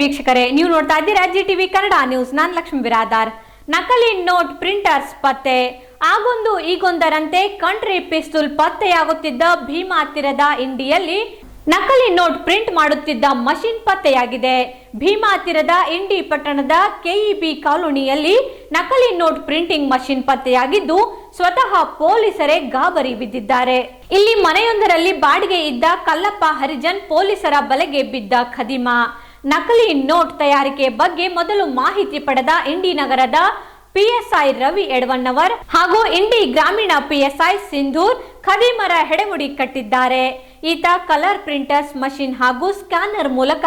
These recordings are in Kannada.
ವೀಕ್ಷಕರೇ, ನೀವು ನೋಡ್ತಾ ಇದ್ದೀರಾ ಜಿ ಟಿವಿ ಕನ್ನಡ ನ್ಯೂಸ್ ನಾನು ಲಕ್ಷ್ಮಿ ಬಿರಾದಾರ್. ನಕಲಿ ನೋಟ್ ಪ್ರಿಂಟರ್ಸ್ ಪತ್ತೆ. ಆಗೊಂದು ಈಗೊಂದರಂತೆ ಕಂಟ್ರಿ ಪಿಸ್ತೂಲ್ ಪತ್ತೆಯಾಗುತ್ತಿದ್ದ ಭೀಮಾ ಹತ್ತಿರದ ಇಂಡಿಯಲ್ಲಿ ನಕಲಿ ನೋಟ್ ಪ್ರಿಂಟ್ ಮಾಡುತ್ತಿದ್ದ ಮಷಿನ್ ಪತ್ತೆಯಾಗಿದೆ. ಭೀಮಾ ಹತ್ತಿರದ ಇಂಡಿ ಪಟ್ಟಣದ ಕೆಇಬಿ ಕಾಲೋನಿಯಲ್ಲಿ ನಕಲಿ ನೋಟ್ ಪ್ರಿಂಟಿಂಗ್ ಮಷಿನ್ ಪತ್ತೆಯಾಗಿದ್ದು ಸ್ವತಃ ಪೊಲೀಸರೇ ಗಾಬರಿ ಬಿದ್ದಿದ್ದಾರೆ. ಇಲ್ಲಿ ಮನೆಯೊಂದರಲ್ಲಿ ಬಾಡಿಗೆ ಇದ್ದ ಕಲ್ಲಪ್ಪ ಹರಿಜನ್ ಪೊಲೀಸರ ಬಲೆಗೆ ಬಿದ್ದ ಖದೀಮ. ನಕಲಿ ನೋಟ್ ತಯಾರಿಕೆ ಬಗ್ಗೆ ಮೊದಲು ಮಾಹಿತಿ ಪಡೆದ ಇಂಡಿ ನಗರದ ಪಿಎಸ್ಐ ರವಿ ಎಡವಣ್ಣವರ್ ಹಾಗೂ ಇಂಡಿ ಗ್ರಾಮೀಣ ಪಿಎಸ್ಐ ಸಿಂಧೂರ್ ಖದೀಮರ ಹೆಡೆಮುಡಿ ಕಟ್ಟಿದ್ದಾರೆ. ಈತ ಕಲರ್ ಪ್ರಿಂಟರ್ಸ್ ಮಷಿನ್ ಹಾಗೂ ಸ್ಕ್ಯಾನರ್ ಮೂಲಕ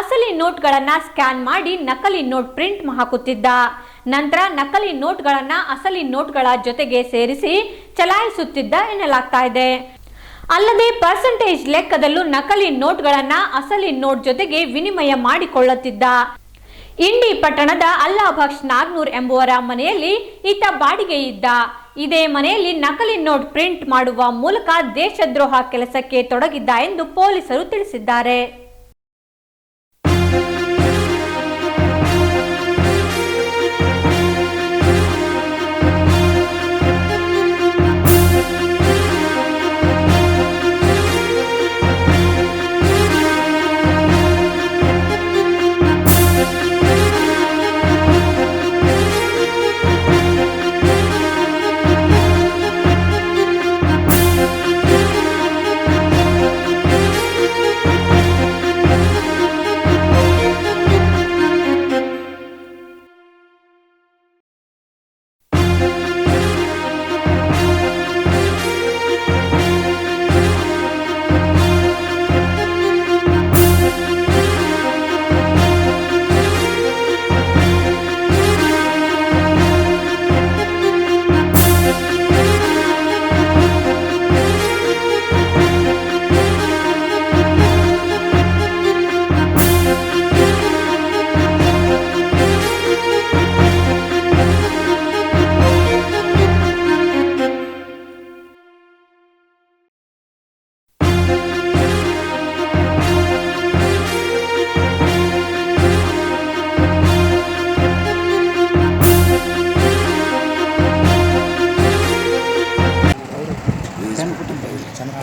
ಅಸಲಿ ನೋಟ್ಗಳನ್ನ ಸ್ಕ್ಯಾನ್ ಮಾಡಿ ನಕಲಿ ನೋಟ್ ಪ್ರಿಂಟ್ ಹಾಕುತ್ತಿದ್ದ. ನಂತರ ನಕಲಿ ನೋಟ್ಗಳನ್ನ ಅಸಲಿ ನೋಟ್ಗಳ ಜೊತೆಗೆ ಸೇರಿಸಿ ಚಲಾಯಿಸುತ್ತಿದ್ದ ಎನ್ನಲಾಗ್ತಾ ಇದೆ. ಅಲ್ಲದೆ ಪರ್ಸೆಂಟೇಜ್ ಲೆಕ್ಕದಲ್ಲೂ ನಕಲಿ ನೋಟ್ಗಳನ್ನ ಅಸಲಿ ನೋಟ್ ಜೊತೆಗೆ ವಿನಿಮಯ ಮಾಡಿಕೊಳ್ಳುತ್ತಿದ್ದ. ಇಂಡಿ ಪಟ್ಟಣದ ಅಲ್ಲಾಭಕ್ಷ್ ನಾಗ್ನೂರ್ ಎಂಬುವರ ಮನೆಯಲ್ಲಿ ಈತ ಬಾಡಿಗೆ ಇದ್ದ. ಇದೇ ಮನೆಯಲ್ಲಿ ನಕಲಿ ನೋಟ್ ಪ್ರಿಂಟ್ ಮಾಡುವ ಮೂಲಕ ದೇಶದ್ರೋಹ ಕೆಲಸಕ್ಕೆ ತೊಡಗಿದ್ದ ಎಂದು ಪೊಲೀಸರು ತಿಳಿಸಿದ್ದಾರೆ.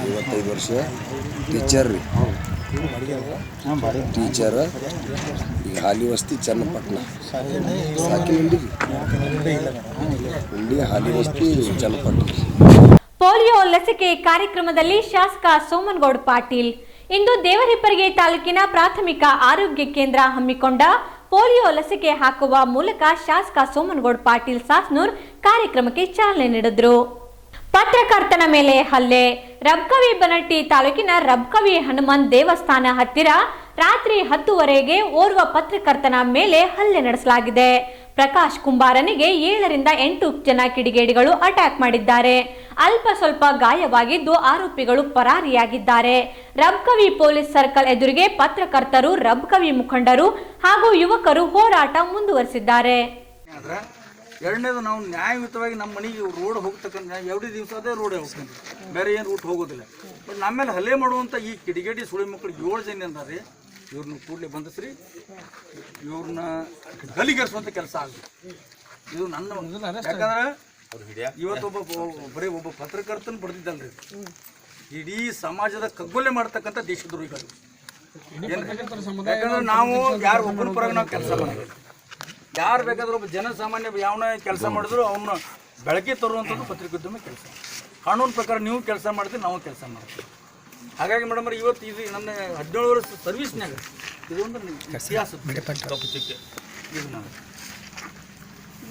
ಐವತ್ತೈದು ವರ್ಷ ಟೀಚರ್ ರೀ. ಟೀಚರ್ ಈಗ ಹಾಲಿ ವಸ್ತಿ ಚನ್ನಪಟ್ಟಣ. ಸಾಕಿನ ಹಾಲಿ ವಸ್ತಿ, ಚನ್ನಪಟ್ಟಣ. ಪೋಲಿಯೋ ಲಸಿಕೆ ಕಾರ್ಯಕ್ರಮದಲ್ಲಿ ಶಾಸಕ ಸೋಮನಗೌಡ ಪಾಟೀಲ್. ಇಂದು ದೇವರಿಪ್ಪರಿಗೆ ತಾಲೂಕಿನ ಪ್ರಾಥಮಿಕ ಆರೋಗ್ಯ ಕೇಂದ್ರ ಹಮ್ಮಿಕೊಂಡ ಪೋಲಿಯೋ ಲಸಿಕೆ ಹಾಕುವ ಮೂಲಕ ಶಾಸಕ ಸೋಮನಗೌಡ ಪಾಟೀಲ್ ಸಾಸ್ನೂರ್ ಕಾರ್ಯಕ್ರಮಕ್ಕೆ ಚಾಲನೆ ನೀಡಿದ್ರು. ಪತ್ರಕರ್ತನ ಮೇಲೆ ಹಲ್ಲೆ. ರಬ್ಕವಿ ಬನಟ್ಟಿ ತಾಲೂಕಿನ ರಬ್ಕವಿ ಹನುಮಾನ್ ದೇವಸ್ಥಾನ ಹತ್ತಿರ ರಾತ್ರಿ ಹತ್ತುವರೆಗೆ ಓರ್ವ ಪತ್ರಕರ್ತನ ಮೇಲೆ ಹಲ್ಲೆ ನಡೆಸಲಾಗಿದೆ. ಪ್ರಕಾಶ್ ಕುಂಬಾರನಿಗೆ ಏಳರಿಂದ ಎಂಟು ಜನ ಕಿಡಿಗೇಡಿಗಳು ಅಟ್ಯಾಕ್ ಮಾಡಿದ್ದಾರೆ. ಅಲ್ಪ ಸ್ವಲ್ಪ ಗಾಯವಾಗಿದ್ದು ಆರೋಪಿಗಳು ಪರಾರಿಯಾಗಿದ್ದಾರೆ. ರಬ್ಕವಿ ಪೊಲೀಸ್ ಸರ್ಕಲ್ ಎದುರಿಗೆ ಪತ್ರಕರ್ತರು, ರಬ್ಕವಿ ಮುಖಂಡರು ಹಾಗೂ ಯುವಕರು ಹೋರಾಟ ಮುಂದುವರಿಸಿದ್ದಾರೆ. ಎರಡನೇದು ನಾವು ನ್ಯಾಯಯುತವಾಗಿ ನಮ್ಮ ಮನೆಗೆ ರೋಡ್ ಹೋಗ್ತಕ್ಕಂಥ ಎರಡು ದಿವಸ ಅದೇ ರೋಡೇ ಹೋಗ್ತೀನಿ. ಬೇರೆ ಏನು ರೂಟ್ ಹೋಗೋದಿಲ್ಲ. ಬಟ್ ನಮ್ಮೇಲೆ ಹಲ್ಲೆ ಮಾಡುವಂಥ ಈ ಕಿಡಿಗೇಡಿ ಸುಳಿ ಮಕ್ಕಳು ಏಳು ಜನ ಅಂದಾರೆ. ಇವ್ರನ್ನ ಕೂಡಲೇ ಬಂಧಿಸ್ರಿ. ಇವ್ರನ್ನ ಗಲಿಗರಿಸುವಂಥ ಕೆಲಸ ಆಗಲಿ. ಇದು ನನ್ನ ಯಾಕಂದ್ರೆ ಇವತ್ತೊಬ್ಬ ಒಬ್ಬ- ಬರೀ ಒಬ್ಬ ಪತ್ರಕರ್ತನ ಬಡ್ದಿದ್ದಲ್ರಿ ಇಡೀ ಸಮಾಜದ ಕಗ್ಗೊಲೆ ಮಾಡ್ತಕ್ಕಂಥ ದೇಶದ್ರೋಹಿಗಳು. ಯಾಕಂದ್ರೆ ನಾವು ಯಾರು ಒಬ್ಬನ ಪರವಾಗಿ ನಾವು ಕೆಲಸ ಮಾಡಬೇಕು ಯಾರು ಬೇಕಾದ್ರೂ ಒಬ್ಬ ಜನಸಾಮಾನ್ಯ ಯಾವನ ಕೆಲಸ ಮಾಡಿದ್ರು ಅವನ್ನ ಬೆಳಕಿ ತರುವಂಥದ್ದು ಪತ್ರಿಕೋದ್ಯಮ ಕೆಲಸ. ಕಾನೂನು ಪ್ರಕಾರ ನೀವು ಕೆಲಸ ಮಾಡ್ತೀವಿ ನಾವು ಕೆಲಸ ಮಾಡ್ತೀವಿ. ಹಾಗಾಗಿ ಮೇಡಮ್ ಇವತ್ತು ಇದು ನನ್ನ ಹದಿನೇಳು ವರ್ಷ ಸರ್ವಿಸ್ನಾಗ ಇದೊಂದು ಇತಿಹಾಸ ಇದು ನಾನು.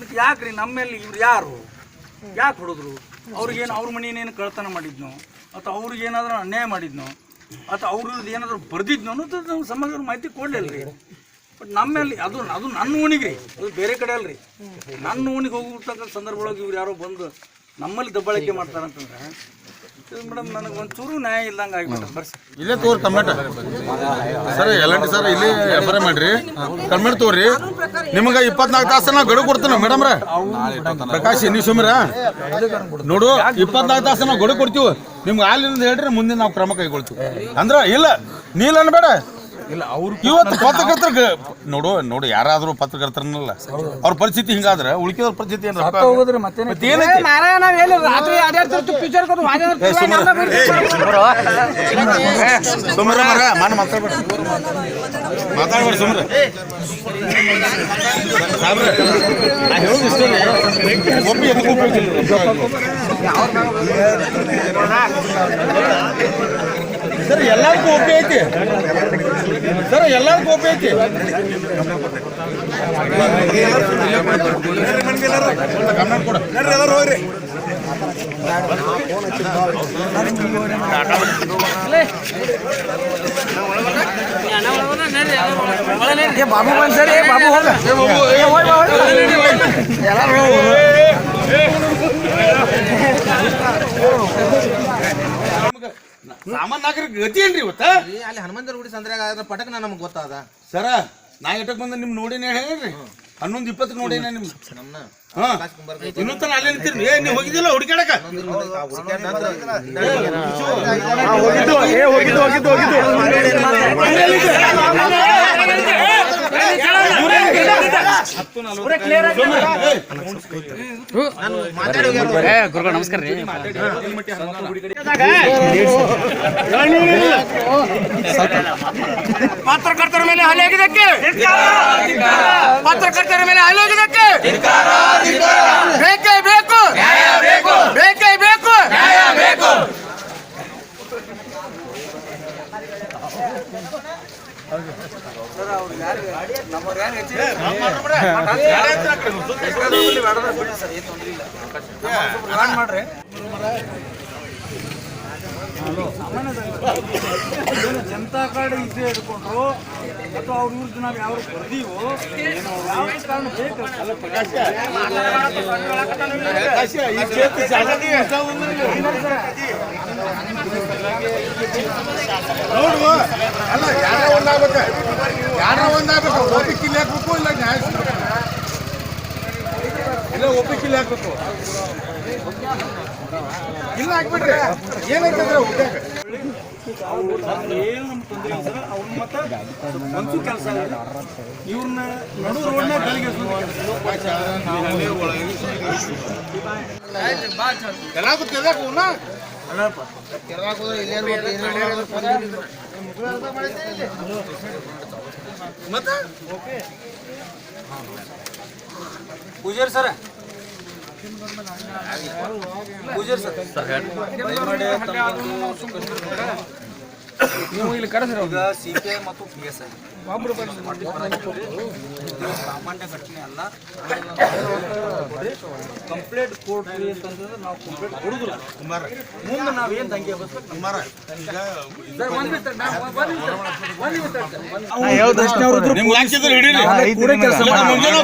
ಮತ್ತೆ ಯಾಕೆ ನಮ್ಮ ಮೇಲೆ ಇವ್ರು ಯಾರು? ಯಾಕೆ ಹೊಡೆದ್ರು? ಅವ್ರಿಗೇನು ಅವ್ರ ಮನೇನೇನು ಕಳ್ತನ ಮಾಡಿದ್ನೋ? ಅಥವಾ ಅವ್ರಿಗೆ ಏನಾದರೂ ಅನ್ಯಾಯ ಮಾಡಿದ್ನೋ? ಅಥವಾ ಅವ್ರದ್ದು ಏನಾದರೂ ಬರೆದಿದ್ನೋ ಅನ್ನೋದು ನಮ್ಮ ಸಮಾಜದ ಮಾಹಿತಿ ಕೊಡಲಿಲ್ಲ ರೀ. ಬಟ್ ನಮ್ಮಲ್ಲಿ ಮೇಲೆ ಅದು ಅದು ನನ್ನ ಓಣಿಗೆ ರೀ ಅದು ಬೇರೆ ಕಡೆ ಅಲ್ರಿ. ನನ್ನ ಓಣಿಗೆ ಹೋಗ್ಬಿಡ್ತಕ್ಕಂಥ ಸಂದರ್ಭ ಒಳಗೆ ಇವ್ರು ಯಾರೋ ಬಂದು ನಮ್ಮಲ್ಲಿ ದಬ್ಬಾಳಿಕೆ ಮಾಡ್ತಾರಂತಂದ್ರೆ ಮೇಡಮ್ ನನಗೆ ಒಂಚೂರು ನ್ಯಾಯ ಇಲ್ಲೇ ತೋರಿ ಇಪ್ಪತ್ನಾಲ್ಕು ತಾಸು ನಾವು ಗಡುವು ಕೊಡ್ತೀವಿ ರೇ. ಪ್ರಕಾಶ್ ನೀವು ಸುಮ್ರ ನೋಡು, ಇಪ್ಪತ್ನಾಲ್ಕು ತಾಸು ನಾವು ಗಡುವು ಕೊಡ್ತೀವಿ. ನಿಮ್ಗೆ ಅಲ್ಲಿಂದ ಹೇಳ್ರಿ ಮುಂದೆ ನಾವು ಕ್ರಮ ಕೈಗೊಳ್ತೀವಿ. ಅಂದ್ರ, ಇಲ್ಲ, ನೀಲ್ ಅನ್ಬೇಡ. ಇಲ್ಲ ಅವ್ರು ಇವತ್ತು ಪತ್ರಕರ್ತರ ನೋಡು ನೋಡು ಯಾರಾದ್ರೂ ಪತ್ರಕರ್ತರನ್ನಲ್ಲ. ಅವ್ರ ಪರಿಸ್ಥಿತಿ ಹಿಂಗಾದ್ರೆ ಉಳ್ಕಿದವ್ರ ಪರಿಸ್ಥಿತಿ ಏನ್ ಸತ್ತ ಹೋಗೋದ್ರೆ ಮರ, ಮಾನ ಮಾತಾಡ್ಬೇಡ ಮಾತಾಡ್ಬೇಡ ಸುಮ್ರ ನಾ ಹೇಳೋದು ಇಷ್ಟೇ ಒಪ್ಪಿ ಎದಕ್ಕೂ ಸರ್ ಎಲ್ಲರಿಗೂ ಒಪ್ಪಿ ಐತಿ? ಸರ್ ಎಲ್ಲಾರು ಕೋಪ ಐತಿ. ಗಮನ ಕೊಡು ಬಾಬು ಬಂದ್ಸರಿ ಬಾಬು ಹೋಗ. ಸಾಮಾನ್ಯ ನಾಗರಿಕ ಗತಿ ಏನ್ರಿ ಇವತ್ತ ಅಲ್ಲಿ ಹನುಮಂತರ ಗುಡಿ ಸಂದ್ರಾಗ ಪಟಕ ನಮ್ಗೆ ಗೊತ್ತಾದ ಸರ ನಾ ಎಟಕ್ ಬಂದ ನಿಮ್ ನೋಡಿನ ಹೇಳ್ರಿ ಹನ್ನೊಂದ್ ಇಪ್ಪತ್ತ್ ನೋಡಿನ ನಿಮ್ ನಮ್ನ ಹಾ ಇನ್ನೂ ತನ ಅಲ್ಲೇ ನಿಂತಿರಿ ಏ ನೀವು ಹೋಗಿದ್ದಿಲ್ಲ ಹುಡುಕಾಡಕ ಪತ್ರಕರ್ತರ ಮೇಲೆ ಹಲ್ಲೆ ಆಗಿದ್ದಕ್ಕೆ? ಪತ್ರಕರ್ತರ ಮೇಲೆ ಹಲ್ಲೆ ಆಗಿದ್ದಕ್ಕೆ? ಬೇಕೇ ಬೇಕು? ಬೇಕೇ ಬೇಕು? ಮಾಡ್ರಿ. ಜನತಾ ಕಾರ್ಡ್ ಇದೆ ಹಿಡ್ಕೊಂಡ್ರು ಅಥವಾ ಅವ್ರ ವಿರುದ್ಧ ನಾವು ಯಾವ ಬರ್ದೀವೋ ಯಾವ ಕಾರಣ ಬೇಕು ನೋಡು ಅಲ್ಲ ಯಾರ ಒಂದಾಗಬೇಕು. ಯಾರ ಒಂದಾಗಬೇಕು. ಒಪ್ಪಿಗೆ ಇಲ್ಲಿ ಹಾಕ್ಬೇಕು ಇಲ್ಲ ನ್ಯಾಯ. ಇಲ್ಲ ಒಪ್ಪಿಗೆ ಇಲ್ಲಿ ಹಾಕ್ಬೇಕು ಇಲ್ಲ ಹಾಕ್ಬಿಡ್ರಿ ಏನಾಯ್ತಂದ್ರೆ ಹುಡ್ಯಾಕ ಏನು ನಮ್ಗೆ ತೊಂದರೆ ಇಲ್ಲ ಸರ್ ಅವ್ರ ಮತ್ತೆ ಮನ್ಸು ಕೆಲಸ ಇವ್ರನ್ನ ನಡು ರೋಡ್ನ ಬೆಳಿಗ್ಗೆ ಎಲ್ಲ ಗೊತ್ತಿದೆ ಪೂಜಾರಿ ಸರ್? ಪೂಜಾರಿ ಸರ್. ನೀವು ಇಲ್ಲಿ ಕರೆಸ್ರಿ ಈಗ ಸಿ ಪಿ ಐ ಮತ್ತು ಪಿ ಎಸ್ ಐ ಸಾಮಾನ್ಯ ಘಟನೆ ಅಲ್ಲ. ಕಂಪ್ಲೇಂಟ್ ಕೊಡ್ರಿ ಅಂತಂದ್ರೆ ನಾವು ಕಂಪ್ಲೇಂಟ್ ಕೊಡುದಿಲ್ಲ. ಮುಂದೆ ನಾವೇನು ದಂಗೆ ಕುಮಾರ,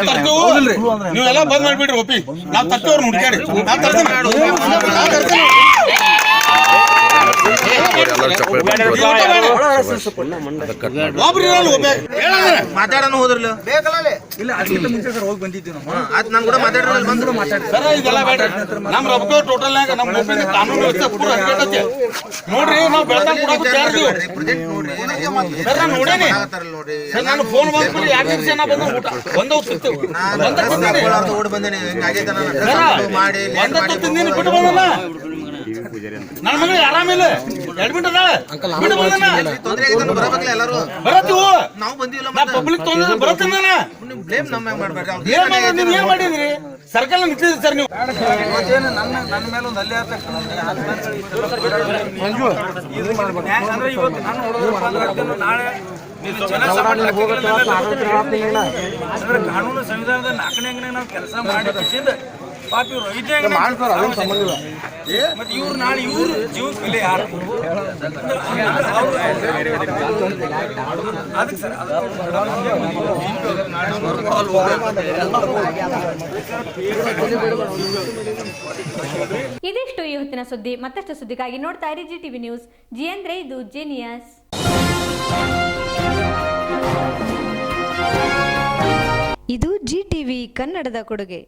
ತರ್ತೇವು ನೀವೆಲ್ಲ ಬಂದ್ ಮಾಡ್ಬಿಡ್ರಿ ಒಪ್ಪಿ. ನಾವು ತರ್ತೇವ್ರು ಹುಡ್ಕ್ಯಾಡಿ. ನಾವು ತರ್ತೀನಿ ಮಾತಾಡೋನು ಹೋದ್ರಲ್ಲ ಇಲ್ಲ ಅದಕ್ಕಿಂತ ಮುಂಚೆ ಸರ್ ಹೋಗಿ ಬಂದಿದ್ದೀವಿ ನಾವು ಆತ್ ನಾನು ಕೂಡ ಮಾತಾಡ್ರಲ್ಲ ಬಂದ್ರು ಸರ ಇದೆಲ್ಲ ಬೇಡ ನಮ್ಮ ರೊಕ್ಕ ಟೋಟಲ್ನಾಗ ನಮ್ಮ ಕಾನೂನು ವ್ಯವಸ್ಥೆ ಪೂರ ಹಂಗೇಟತಿ ನೋಡ್ರಿ ನಾವು ಕೂಡ ಸರ್ ನಾನು ನೋಡೇನಿ ಸರ್ ನಾನು ಫೋನ್ ಬಂದ್ಬಿಟ್ಟು ಎರಡು ದಿವಸ ನಾ ಬಂದ ಊಟ ಒಂದ ಬಂದೇನಿ ಮಾಡಿ late ಬಿಟ್ಟು ಬಂದನ ನನ್ನ ಮಗಳಿಗೆ ಆರಾಮಿಲ್ಲ ಅಡ್ಮಿಟ್ ಬಿಟ್ಟು ತೊಂದ್ರೆ ಬರಬೇಕಲ್ಲ ಎಲ್ಲರೂ. ಬರತ್ತೀವು ನಾವು ಬಂದಿಲ್ಲ ನಾ ಪಬ್ಲಿಕ್ ತೊಂದ್ರೆ ಬರತ್ತೀನಿ ನಾನು. ನೀವು ಬ್ಲೇಮ್ ನಮ್ಮ ಮ್ಯಾಗ ಏನ್ ಮಾಡಿ ನೀವು ಏನ್ ಮಾಡಿದ್ರಿ? ಸರ್ಕಲ್ ನಿಂತಿದ್ರಿ ಸರ್ ನೀವು. ಇವತ್ತೇನು ನನ್ನ ನನ್ನ ಮೇಲೆ ಒಂದು ಹಲ್ಲೆ ಆದ ತಕ್ಷಣ ನ್ಯಾಯ- ಅಂದ್ರೆ ಇವತ್ತು ನಾನು ಹೊಡೆದ್ರಪ್ಪ ಅಂದ್ರೆ ನಾಳೆ ಕಾನೂನು ಸಂವಿಧಾನದ ನಾಲ್ಕನೇ ಅಂಗನೇ ನಾವು ಕೆಲಸ ಮಾಡಿ ಕಿಸಿಂದ ಪಾಪ ಇವ್ರು ಐದನೇ ಅಂಗನೇ ಮತ್ತೆ ಇವ್ರು ನಾಳೆ ಇವ್ರು ಜೀವಕ್ಕೆ ಬೆಲೆ ಯಾರು? ಅದಕ್ಕೆ ಸರ್ ಇದಿಷ್ಟು ಈ ಹೊತ್ತಿನ ಸುದ್ದಿ. ಮತ್ತಷ್ಟು ಸುದ್ದಿಗಾಗಿ ನೋಡ್ತಾ ಇರಿ ಜಿ ಟಿವಿ ನ್ಯೂಸ್. ಜಿ ಅಂದ್ರೆ ಇದು ಜೀನಿಯಸ್. ಇದು ಜಿ ಟಿವಿ ಕನ್ನಡದ ಕೊಡುಗೆ.